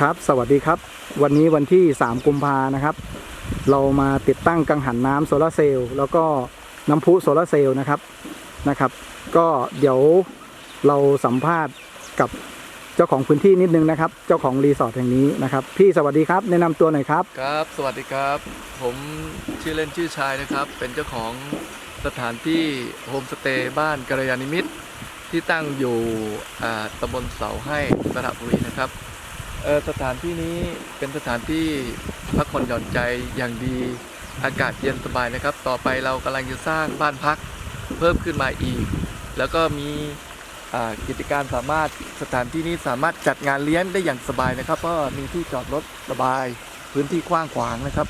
ครับ สวัสดีครับ วันนี้วันที่ 3 กุมภานะครับ เรามาติดตั้งกังหันน้ำโซลาร์เซลล์แล้วก็น้ำพุโซลาร์เซลล์นะครับนะครับ ก็เดี๋ยวเราสัมภาษณ์กับเจ้าของพื้นที่นิดนึงนะครับ เจ้าของรีสอร์ทแห่งนี้นะครับ พี่สวัสดีครับ แนะนำตัวหน่อยครับ ครับ สวัสดีครับ ผมชื่อเล่นชื่อชายนะครับ เป็นเจ้าของสถานที่โฮมสเตย์บ้านกัลยาณิมิตร ที่ตั้งอยู่อ่าตำบลเสาให้สระบุรีนะครับ สถานที่นี้เป็นสถานที่พักผ่อนหย่อนใจอย่างดีอากาศเย็นสบายนะครับ ต่อไปเรากำลังจะสร้างบ้านพักเพิ่มขึ้นมาอีก แล้วก็มีกิจการสามารถสถานที่นี้สามารถจัดงานเลี้ยงได้อย่างสบายนะครับ เพราะมีที่จอดรถสบายพื้นที่กว้างขวางนะครับ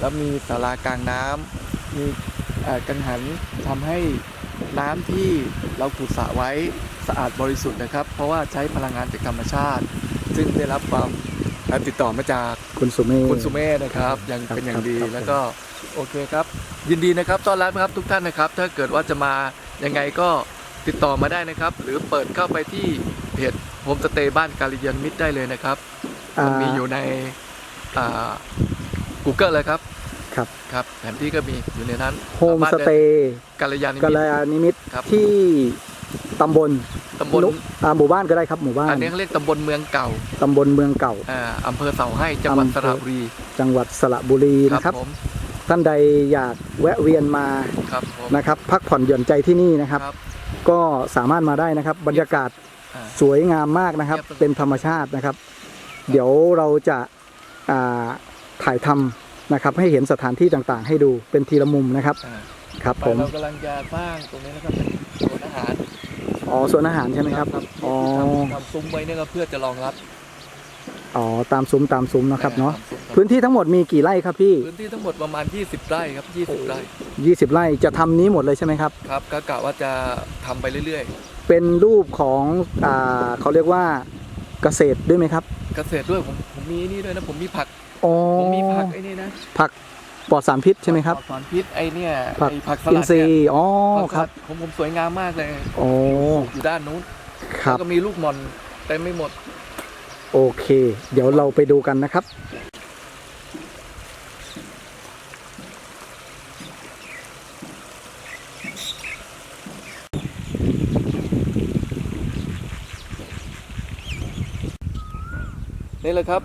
แล้วมีศาลากลางน้ำมีกังหันทำให้น้ำที่เราขุดสระไว้สะอาดบริสุทธิ์นะครับ เพราะว่าใช้พลังงานจากธรรมชาติ ซึ่งได้รับความเอ่อติดต่อมาจากคุณสุเมธ คุณสุเมธนะครับ ยังครับเป็นอย่างดีครับ แล้วก็โอเคครับ ยินดีนะครับต้อนรับนะครับทุกท่านนะครับ ถ้าเกิดว่าจะมายังไงก็ติดต่อมาได้นะครับ หรือเปิดเข้าไปที่เพจโฮมสเตย์บ้านกาลิยันมิตรได้เลยนะครับอ่ามีอยู่ในอ่า Google เลยครับครับครับแผนที่ก็มีอยู่ในนั้นโฮมสเตย์ กาลยานิกัมิลตรยาณิมิตรครับ ที่ ตำบลตำบลนุอ่าหมู่บ้านก็ได้ครับหมู่บ้านอันนี้เขาเรียกตำบลเมืองเก่าตำบลเมืองเก่าอ่าอำเภอเสาให้จังหวัดอำเภอสระบุรี จังหวัดสระบุรีนะครับผมท่านใดอยากแวะเวียนมาครับผมนะครับ พักผ่อนหย่อนใจที่นี่นะครับครับก็สามารถมาได้นะครับ บรรยากาศอ่าสวยงามมากนะครับเงียบเป็นธรรมชาตินะครับ เดี๋ยวเราจะอ่าถ่ายทำนะครับ ให้เห็นสถานที่ต่างๆ ให้ดูเป็นทีละมุมนะครับอ่าครับไปผมเรากำลังจะสร้างตรงนี้นะครับเป็นสวนอาหาร อ๋อส่วนอาหารใช่ไหมครับ อ๋อทำทำซุ้มไว้เนี่ยก็เพื่อจะรองรับอ๋อ ตามซุ้มตามซุ้มนะครับเนาะ ทำซุ้มครับพื้นที่ทั้งหมดมีกี่ไร่ครับพี่ พื้นที่ทั้งหมดประมาณ 20 ไร่ครับ 20 ไร่20 ไร่จะทำนี้หมดเลยใช่ไหมครับ ครับก็กะว่าจะทำไปเรื่อยเป็นรูปของอ่าเขาเรียกว่าเกษตรด้วยไหมครับ ๆ เกษตรด้วยผมผมมีนี่ด้วยนะผมมีผัก อ๋อผมมีผักไอ้นี่นะผัก ปลอดสารพิษใช่ไหมครับปลอดสารพิษไอ้เนี่ยผักไอ้ผักสอินลัดทรีเนี่ยย์อ๋อผักสครัลับดผมผมสวยงามมากเลยโอ้อยู่ด้านนู้นครัแล้บวก็มีลูกหมอนเต็มไม่หมด โอเค เดี๋ยวเราไปดูกันนะครับนี่แหละครับ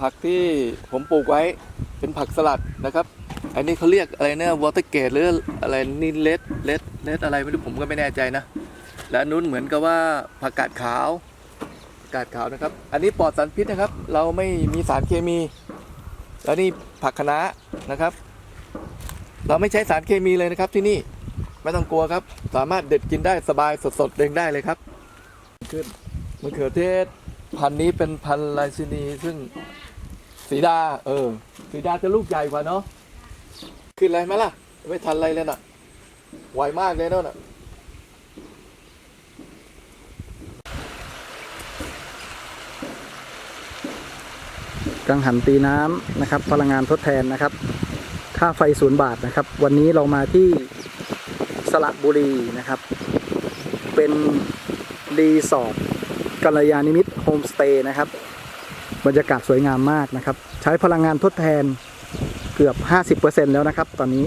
ผักที่ผมปลูกไว้เป็นผักสลัดนะครับ อันนี้เขาเรียกอะไรนะวอเตอร์เกตหรืออะไรนี่เลดเลดเลดอะไรไม่รู้ผมก็ไม่แน่ใจนะ และนนู้นเหมือนกับว่าผักกาดขาวผักกาดขาวนะครับ อันนี้ปลอดสารพิษนะครับ เราไม่มีสารเคมี แล้วนี่ผักคะน้านะครับ เราไม่ใช้สารเคมีเลยนะครับที่นี่ไม่ต้องกลัวครับ สามารถเด็ดกินได้สบายสดๆเด้งได้เลยครับ ขึ้นมะเขือเทศพันนี้เป็นพันลายซินีซึ่งสีดาเออสีดาจะลูกใหญ่กว่าเนาะ ขึ้นอะไรไหมล่ะ ไม่ทันอะไรเลยน่ะ ไวมากเลยเนาะน่ะกังหันตีน้ำนะครับ พลังงานทดแทนนะครับ ค่าไฟศูนย์บาทนะครับ วันนี้เรามาที่สระบุรีนะครับ เป็นรีสอร์ทกัลยาณิมิตรโฮมสเตย์นะครับ บรรยากาศสวยงามมากนะครับ ใช้พลังงานทดแทน เกือบ 50%แล้วนะครับ ตอนนี้